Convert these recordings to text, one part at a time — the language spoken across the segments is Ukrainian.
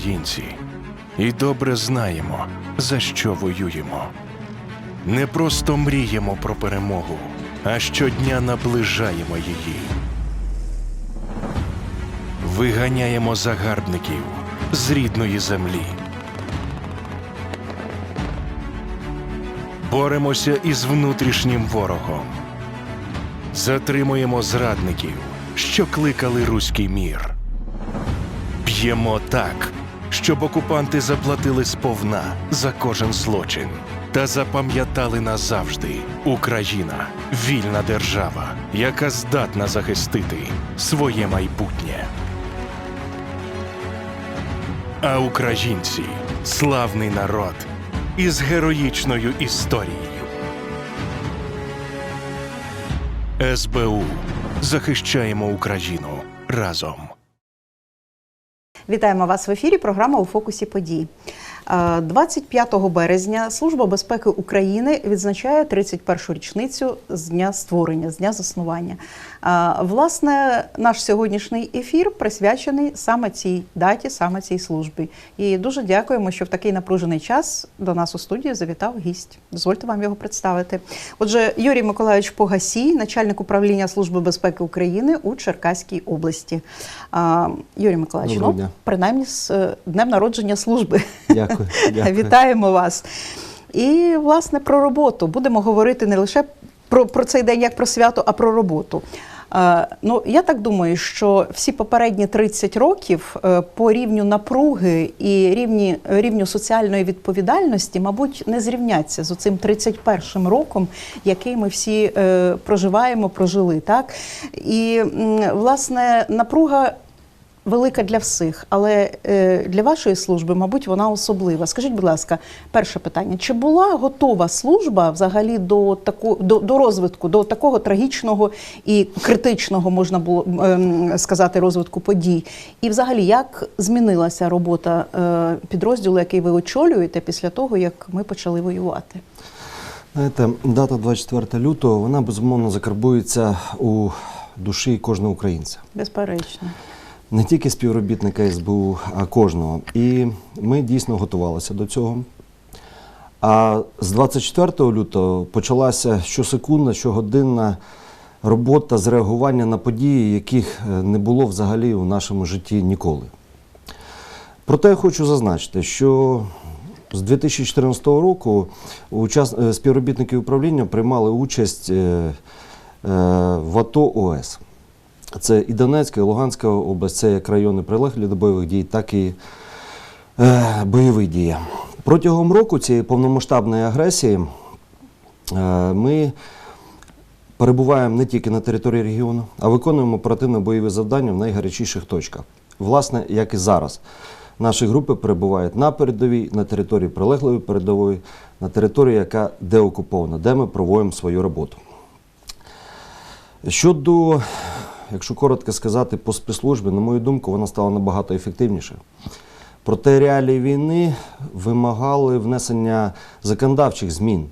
Українці, і добре знаємо, за що воюємо. Не просто мріємо про перемогу, а щодня наближаємо її. Виганяємо загарбників з рідної землі. Боремося із внутрішнім ворогом. Затримуємо зрадників, що кликали руський мір. Б'ємо так, щоб окупанти заплатили сповна за кожен злочин та запам'ятали назавжди Україна вільна держава, яка здатна захистити своє майбутнє. А українці славний народ із героїчною історією. СБУ захищаємо Україну разом. Вітаємо вас в ефірі. Програма у фокусі подій. Е, 25 березня Служба безпеки України відзначає 31-шу річницю з дня створення, з дня заснування. Е, Власне, наш сьогоднішній ефір присвячений саме цій даті, саме цій службі. І дуже дякуємо, що в такий напружений час до нас у студію завітав гість. Дозвольте вам його представити. Отже, Юрій Миколайович Погасій, начальник управління Служби безпеки України у Черкаській області. Е, Юрій Миколайович, Доброго ну, принаймні з е, днем народження служби. Дякую. дякую. Вітаємо вас. І, власне, про роботу. Будемо говорити не лише про, про цей день як про свято, а про роботу. Е, ну, я так думаю, що всі попередні 30 років е, по рівню напруги і рівні, рівню соціальної відповідальності, мабуть, не зрівняться з оцим 31 роком, який ми всі е, проживаємо, прожили. Так? І, власне, напруга велика для всіх, але е, для вашої служби, мабуть, вона особлива. Скажіть, будь ласка, перше питання: чи була готова служба взагалі до таку до, до розвитку, до такого трагічного і критичного можна було ем, сказати розвитку подій? І взагалі, як змінилася робота е, підрозділу, який ви очолюєте після того, як ми почали воювати? Знаєте, дата 24 лютого, вона безумовно закарбується у душі кожного українця. Безперечно. Не тільки співробітника СБУ, а кожного. І ми дійсно готувалися до цього. А з 24 лютого почалася щосекундна, щогодинна робота з реагування на події, яких е, не було взагалі у нашому житті ніколи. Проте я хочу зазначити, що з 2014 року е, співробітники управління приймали участь е, в АТО ОС. Це і Донецька, і Луганська область, це як райони прилеглі до бойових дій, так і е, бойові дії. Протягом року цієї повномасштабної агресії е, ми перебуваємо не тільки на території регіону, а виконуємо оперативно-бойові завдання в найгарячіших точках. Власне, як і зараз. Наші групи перебувають на передовій, на території прилеглої передової, на території, яка деокупована, де ми проводимо свою роботу. Щодо, якщо коротко сказати, по спецслужбі, на мою думку, вона стала набагато ефективніше. Проте реалії війни вимагали внесення законодавчих змін.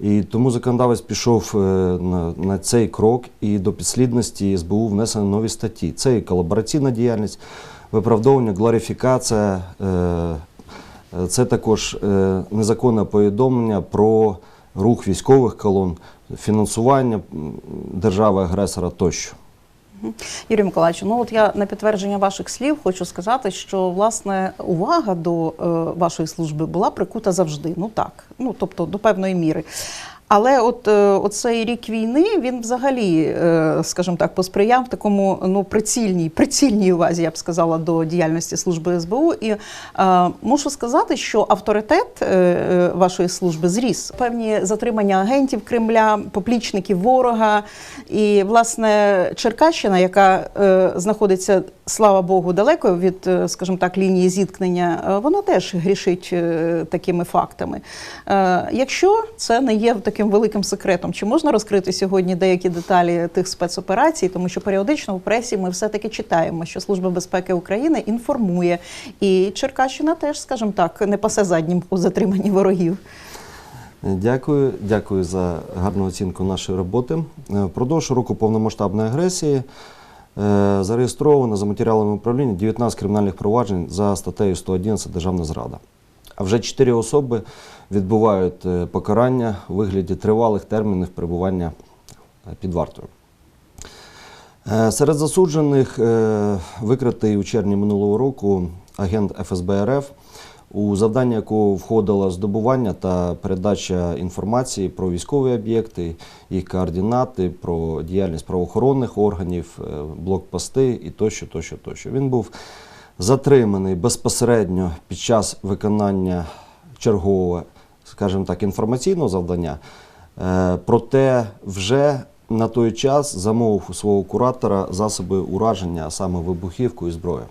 І тому законодавець пішов е, на, на цей крок, і до підслідності СБУ внесено нові статті. Це і колабораційна діяльність, виправдовування, глорифікація, е, е, це також незаконне повідомлення про рух військових колон, фінансування держави-агресора тощо. Юрій Миколаївич, ну от я на підтвердження ваших слів хочу сказати, що власне увага до е, вашої служби була прикута завжди. Ну так, ну тобто до певної міри. Але от е, оцей рік війни він взагалі, е, скажімо так, посприяв такому ну прицільній, прицільній увазі, я б сказала, до діяльності служби СБУ. І е, мушу сказати, що авторитет е, вашої служби зріс. Певні затримання агентів Кремля, поплічників ворога. І власне Черкащина, яка е, знаходиться, слава Богу, далеко від, е, скажімо так, лінії зіткнення, е, вона теж грішить е, такими фактами. Якщо це не є таким великим секретом, чи можна розкрити сьогодні деякі деталі тих спецоперацій, тому що періодично в пресі ми все-таки читаємо, що Служба безпеки України інформує, і Черкащина теж, скажімо так, не пасе заднім у затриманні ворогів. Дякую, дякую за гарну оцінку нашої роботи. Впродовж року повномасштабної агресії зареєстровано за матеріалами управління 19 кримінальних проваджень за статтею 111 Державна зрада. А вже 4 особи відбувають е, покарання у вигляді тривалих термінів перебування е, під вартою. Е, Серед засуджених е, викритий у червні минулого року агент ФСБ РФ, у завдання якого входило здобування та передача інформації про військові об'єкти, їх координати, про діяльність правоохоронних органів, е, блокпости і тощо, тощо, тощо. Він був затриманий безпосередньо під час виконання чергового, скажімо так, інформаційного завдання. Е, Проте вже на той час замовив у свого куратора засоби ураження, а саме вибухівку і зброю.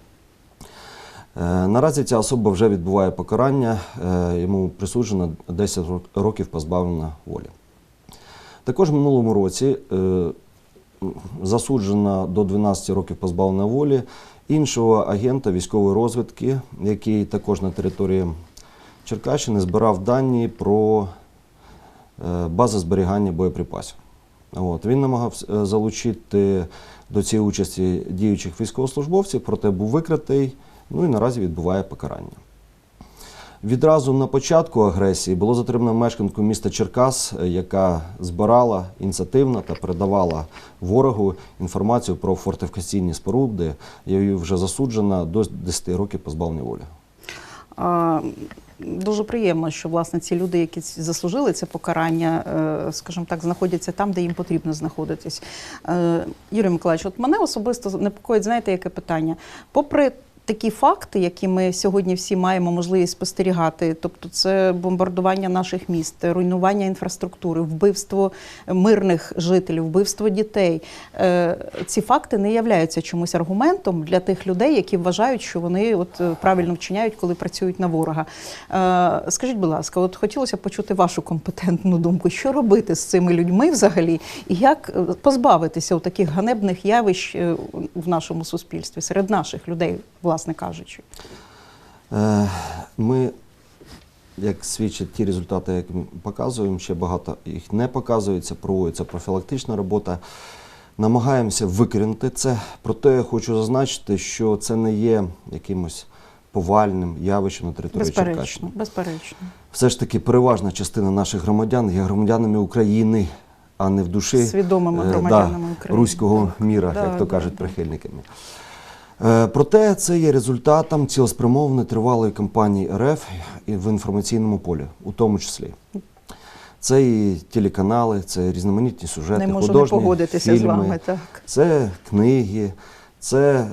Е, Наразі ця особа вже відбуває покарання, е, йому присуджено 10 років позбавлення волі. Також в минулому році е, м, засуджено до 12 років позбавлення волі іншого агента військової розвідки, який також на території Черкащини збирав дані про бази зберігання боєприпасів. От. Він намагався е, залучити до цієї участі діючих військовослужбовців, проте був викритий, ну і наразі відбуває покарання. Відразу на початку агресії було затримано мешканку міста Черкас, е, яка збирала ініціативно та передавала ворогу інформацію про фортифікаційні споруди. Її вже засуджена до 10 років позбавлення волі. А, Дуже приємно, що власне ці люди, які заслужили це покарання, е, скажімо так, знаходяться там, де їм потрібно знаходитись. Е, Юрій Миколаївич, от мене особисто непокоїть, знаєте, яке питання? Попри такі факти, які ми сьогодні всі маємо можливість спостерігати, тобто це бомбардування наших міст, руйнування інфраструктури, вбивство мирних жителів, вбивство дітей. Е, Ці факти не являються чомусь аргументом для тих людей, які вважають, що вони от е, правильно вчиняють, коли працюють на ворога. Е, Скажіть, будь ласка, от хотілося б почути вашу компетентну думку, що робити з цими людьми взагалі, і як позбавитися у таких ганебних явищ в нашому суспільстві серед наших людей, власне кажучи. Е, Ми, як свідчать ті результати, які ми показуємо, ще багато їх не показується, проводиться профілактична робота. Намагаємося викорінити це. Проте я хочу зазначити, що це не є якимось повальним явищем на території Черкащини. Безперечно, безперечно. Все ж таки, переважна частина наших громадян є громадянами України, а не в душі Свідомими е, громадянами да, України. руського міра, Да, як то кажуть да. прихильниками. Е, Проте це є результатом цілеспрямованої тривалої кампанії РФ і в інформаційному полі, у тому числі. Це і телеканали, це різноманітні сюжети, Не можу не погодитися фільми, з вами. Так. це книги, це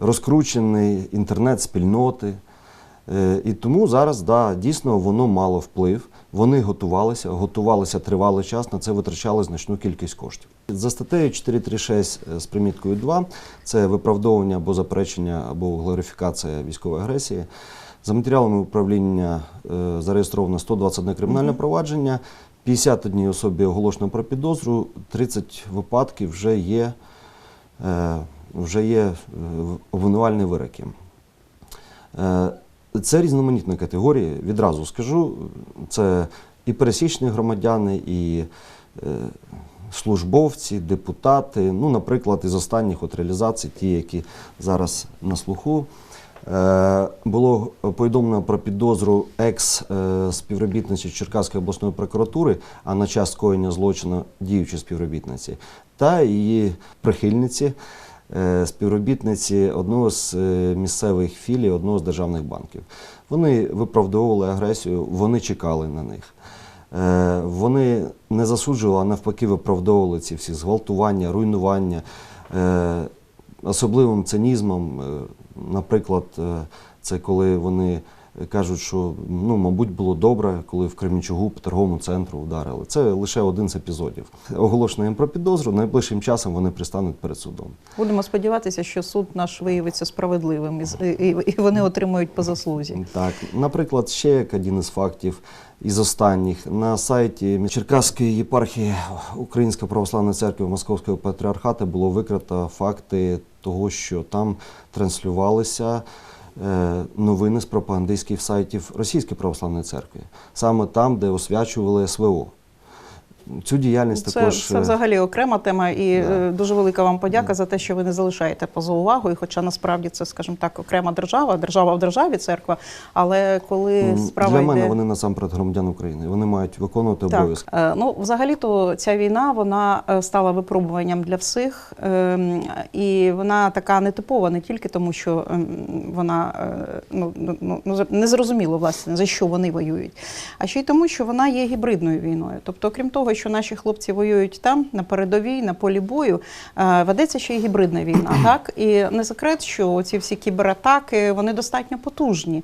розкручений інтернет-спільноти. Е, І тому зараз да, дійсно воно мало вплив. Вони готувалися, готувалися тривалий час, на це витрачали значну кількість коштів. За статтею 436 з приміткою 2 це виправдовування або заперечення, або глорифікація військової агресії. За матеріалами управління е, зареєстровано 121 кримінальне провадження, 51 особі оголошено про підозру, 30 випадків вже є, е, вже є е, обвинувальні вироки. Це різноманітні категорії, відразу скажу. Це і пересічні громадяни, і е, службовці, депутати. Ну, наприклад, із останніх от реалізацій, ті, які зараз на слуху. Е, Було повідомлено про підозру екс-співробітниці Черкаської обласної прокуратури, а на час скоєння злочину діючої співробітниці, та її прихильниці, співробітниці одного з е, місцевих філій одного з державних банків. Вони виправдовували агресію, вони чекали на них. Е, Вони не засуджували, а навпаки, виправдовували ці всі зґвалтування, руйнування. Е, Особливим цинізмом, е, наприклад, е, це коли вони кажуть, що ну, мабуть, було добре, коли в Кремінчугу по торговому центру вдарили. Це лише один з епізодів. Оголошено їм про підозру, найближчим часом вони пристануть перед судом. Будемо сподіватися, що суд наш виявиться справедливим і, вони отримують по заслузі. Так, наприклад, ще як один із фактів із останніх на сайті Черкаської єпархії Української православної церкви Московського патріархату було викрито факти того, що там транслювалися новини з пропагандистських сайтів Російської православної церкви, саме там, де освячували СВО. Цю діяльність Це, також це е, взагалі окрема тема, і Да. е, дуже велика вам подяка за те, що ви не залишаєте поза увагою. Хоча насправді це, скажімо так, окрема держава, держава в державі, церква. Але коли справа для йде... мене вони насамперед громадяни України. Вони мають виконувати Так. обов'язки. Е, Ну, взагалі-то ця війна вона стала випробуванням для всіх, ем, і вона така нетипова не тільки тому, що ем, вона е, ну, ну, ну, не зрозуміло, власне, за що вони воюють, а ще й тому, що вона є гібридною війною. Тобто, окрім того, що наші хлопці воюють там, на передовій, на полі бою, е, ведеться ще й гібридна війна. Так? І не секрет, що ці всі кібератаки вони достатньо потужні.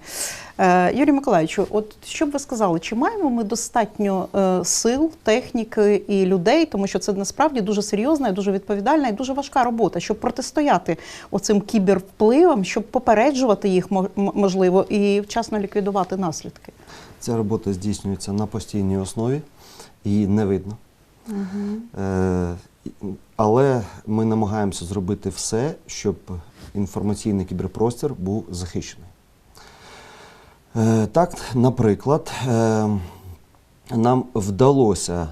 Е, Юрій Миколаївичу, от що б ви сказали, чи маємо ми достатньо е, сил, техніки і людей, тому що це насправді дуже серйозна, і дуже відповідальна і дуже важка робота, щоб протистояти оцим кібервпливам, щоб попереджувати їх можливо і вчасно ліквідувати наслідки. Ця робота здійснюється на постійній основі, її не видно. Е, але ми намагаємося зробити все, щоб інформаційний кіберпростір був захищений. Е, так, наприклад, е, нам вдалося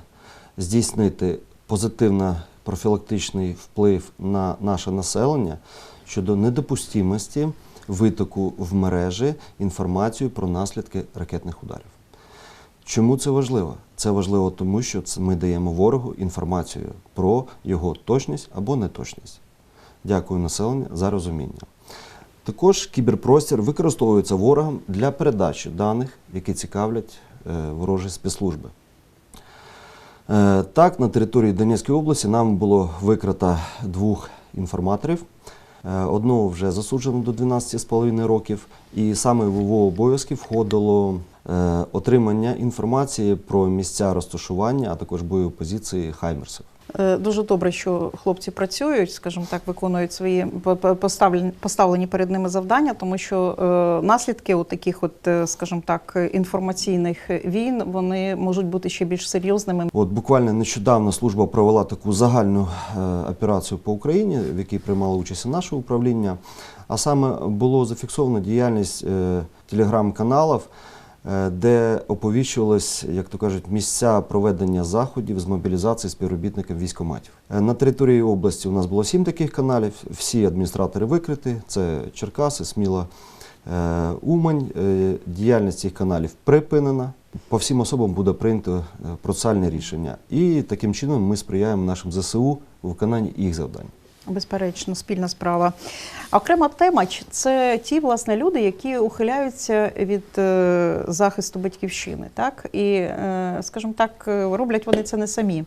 здійснити позитивно профілактичний вплив на наше населення щодо недопустимості витоку в мережі інформацію про наслідки ракетних ударів. Чому це важливо? Це важливо тому, що ми даємо ворогу інформацію про його точність або неточність. Дякую населенню за розуміння. Також кіберпростір використовується ворогом для передачі даних, які цікавлять е, ворожі спецслужби. Е, Так, на території Донецької області нам було викрито двох інформаторів. Е, Одного вже засуджено до 12,5 років, і саме в його обов'язки входило отримання інформації про місця розташування, а також бойові позиції Хаймерсів. Е, Дуже добре, що хлопці працюють, скажімо так, виконують свої по- по- поставлені, перед ними завдання, тому що е, наслідки от таких, от, е, скажімо так, інформаційних війн вони можуть бути ще більш серйозними. От буквально нещодавно служба провела таку загальну е, операцію по Україні, в якій приймало участь і наше управління. А саме було зафіксовано діяльність е, телеграм-каналів, е, де оповіщувалось, як то кажуть, місця проведення заходів з мобілізації співробітників військоматів. Е, На території області у нас було сім таких каналів. Всі адміністратори викриті. Це Черкаси, Сміла, е, Умань. Е, Діяльність цих каналів припинена. По всім особам буде прийнято е, процесуальне рішення. І таким чином ми сприяємо нашим ЗСУ у виконанні їх завдань. Безперечно, спільна справа. Окрема тема це ті власне люди, які ухиляються від е, захисту батьківщини, так і е, скажімо так, е, роблять вони це не самі.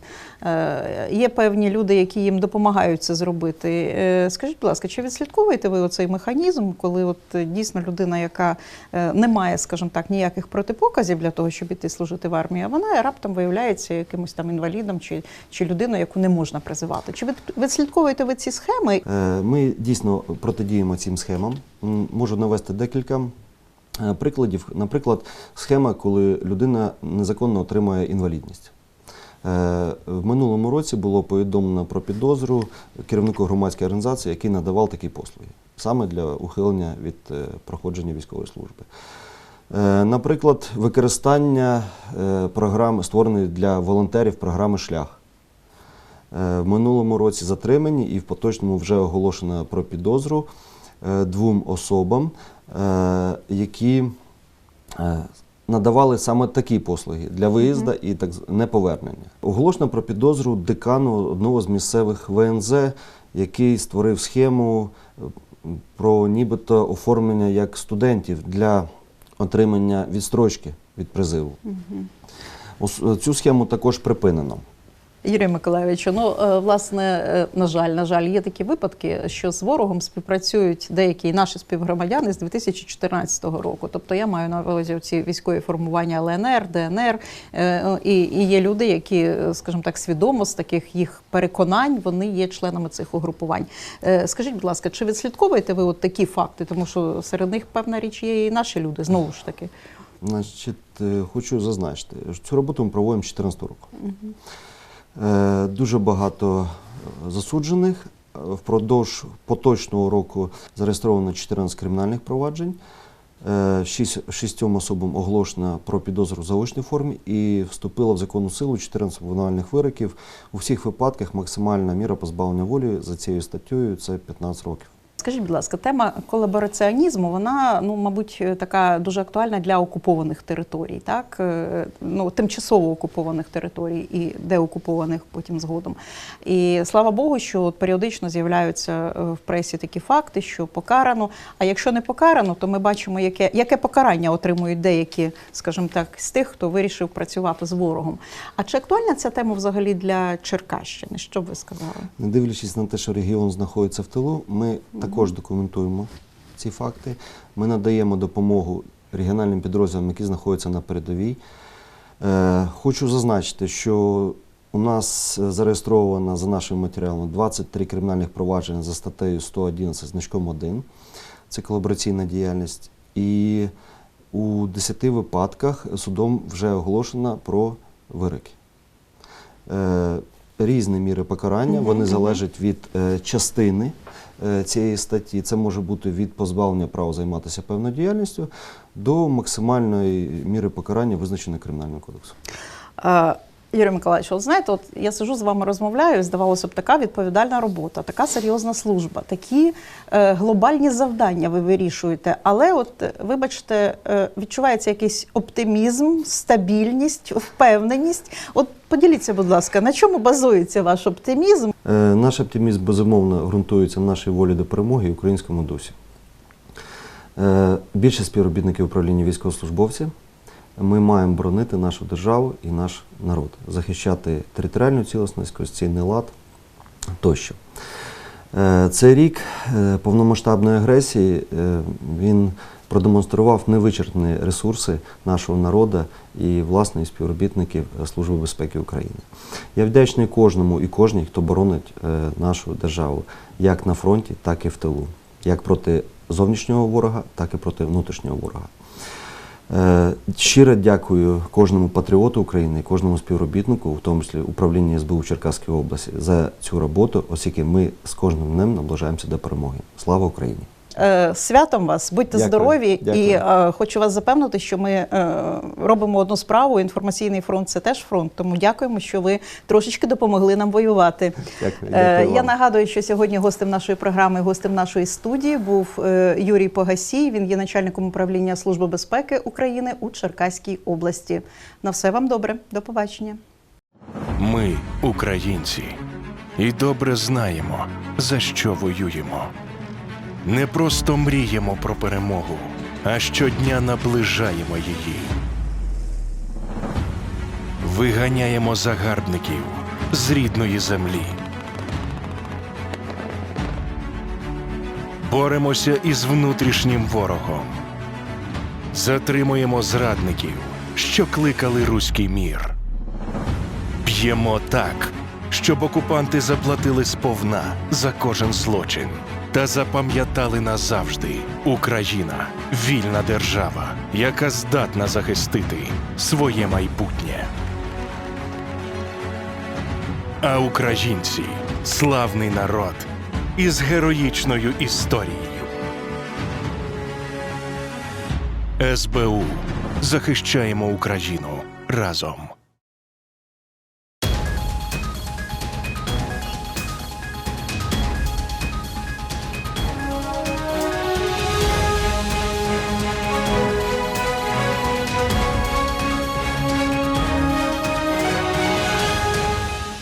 Є певні люди, які їм допомагають це зробити. Скажіть, будь ласка, чи відслідковуєте ви оцей механізм, коли от дійсно людина, яка не має, скажімо так, ніяких протипоказів для того, щоб іти служити в армії, вона раптом виявляється якимось там інвалідом чи, чи людиною, яку не можна призивати? Чи відслідковуєте ви ці схеми? Е, Ми дійсно протидіємо цим схемам. Можу навести декілька е, прикладів. Наприклад, схема, коли людина незаконно отримує інвалідність. Е, В минулому році було повідомлено про підозру керівнику громадської організації, який надавав такі послуги, саме для ухилення від проходження військової служби. Наприклад, використання програми, створеної для волонтерів програми Шлях. Е, В минулому році затримані і в поточному вже оголошено про підозру е, двом особам, е, які надавали саме такі послуги для виїзду і так неповернення. Оголошено про підозру декану одного з місцевих ВНЗ, який створив схему про нібито оформлення як студентів для отримання відстрочки від призиву. Цю схему також припинено. Юрій Миколайовичу, ну е, власне, е, на жаль, на жаль, є такі випадки, що з ворогом співпрацюють деякі наші співгромадяни з 2014 року. Тобто я маю на увазі ці військові формування ЛНР, ДНР, е, і, і є люди, які, скажімо так, свідомо з таких їх переконань вони є членами цих угрупувань. Скажіть, будь ласка, чи відслідковуєте ви от такі факти? Тому що серед них певна річ є і наші люди знову ж таки. Значить, хочу зазначити, що цю роботу ми проводимо з 2014 року. Е, Дуже багато е, засуджених. Е, Впродовж поточного року зареєстровано 14 кримінальних проваджень. Е, шість- Шістьом особам оголошено про підозру в заочній формі і вступило в законну силу 14 обвинувальних вироків. У всіх випадках максимальна міра позбавлення волі за цією статтею це 15 років. Скажіть, будь ласка, тема колабораціонізму, вона, ну, мабуть, така дуже актуальна для окупованих територій, так? Е, Ну, тимчасово окупованих територій і деокупованих потім згодом. І слава Богу, що от періодично з'являються е, в пресі такі факти, що покарано. А якщо не покарано, то ми бачимо, яке, яке покарання отримують деякі, скажімо так, з тих, хто вирішив працювати з ворогом. А чи актуальна ця тема взагалі для Черкащини? Що б ви сказали? Не дивлячись на те, що регіон знаходиться в тилу, ми також документуємо ці факти. Ми надаємо допомогу регіональним підрозділам, які знаходяться на передовій. Е, хочу зазначити, що у нас е, зареєстровано за нашими матеріалами 23 кримінальних провадження за статтею 111 значком 1. Це колабораційна діяльність. І у 10 випадках судом вже оголошено про вироки. Різні міри покарання, вони залежать від е, частини е, цієї статті. Це може бути від позбавлення права займатися певною діяльністю до максимальної міри покарання, визначеної Кримінальним кодексом. Юрій Миколаївич, от знаєте, от я сижу з вами розмовляю, здавалося б, така відповідальна робота, така серйозна служба, такі е, глобальні завдання ви вирішуєте. Але, от, е, вибачте, е, відчувається якийсь оптимізм, стабільність, впевненість. От поділіться, будь ласка, на чому базується ваш оптимізм? Е, Наш оптимізм безумовно ґрунтується на нашій волі до перемоги і українському дусі. Е, Більше співробітників управління військовослужбовці. Ми маємо боронити нашу державу і наш народ, захищати територіальну цілісність, конституційний лад тощо. Е, Цей рік е, повномасштабної агресії е, він продемонстрував невичерпні ресурси нашого народу і власне і співробітників Служби безпеки України. Я вдячний кожному і кожній, хто боронить нашу державу як на фронті, так і в тилу, як проти зовнішнього ворога, так і проти внутрішнього ворога. Е, Щиро дякую кожному патріоту України, кожному співробітнику, в тому числі управління СБУ Черкаської області, за цю роботу, оскільки ми з кожним днем наближаємося до перемоги. Слава Україні! Е, Святом вас, будьте Дякую, здорові, дякую. і е, хочу вас запевнити, що ми е, робимо одну справу. Інформаційний фронт це теж фронт. Тому дякуємо, що ви трошечки допомогли нам воювати. Дякую, Е, дякую Я вам. нагадую, що сьогодні гостем нашої програми, гостем нашої студії був е, Юрій Погасій. Він є начальником управління Служби безпеки України у Черкаській області. На все вам добре. До побачення. Ми українці, і добре знаємо, за що воюємо. Не просто мріємо про перемогу, а щодня наближаємо її. Виганяємо загарбників з рідної землі. Боремося із внутрішнім ворогом. Затримуємо зрадників, що кликали руський мір. Б'ємо так, щоб окупанти заплатили сповна за кожен злочин та запам'ятали назавжди Україна вільна держава, яка здатна захистити своє майбутнє. А українці славний народ із героїчною історією. СБУ захищаємо Україну разом.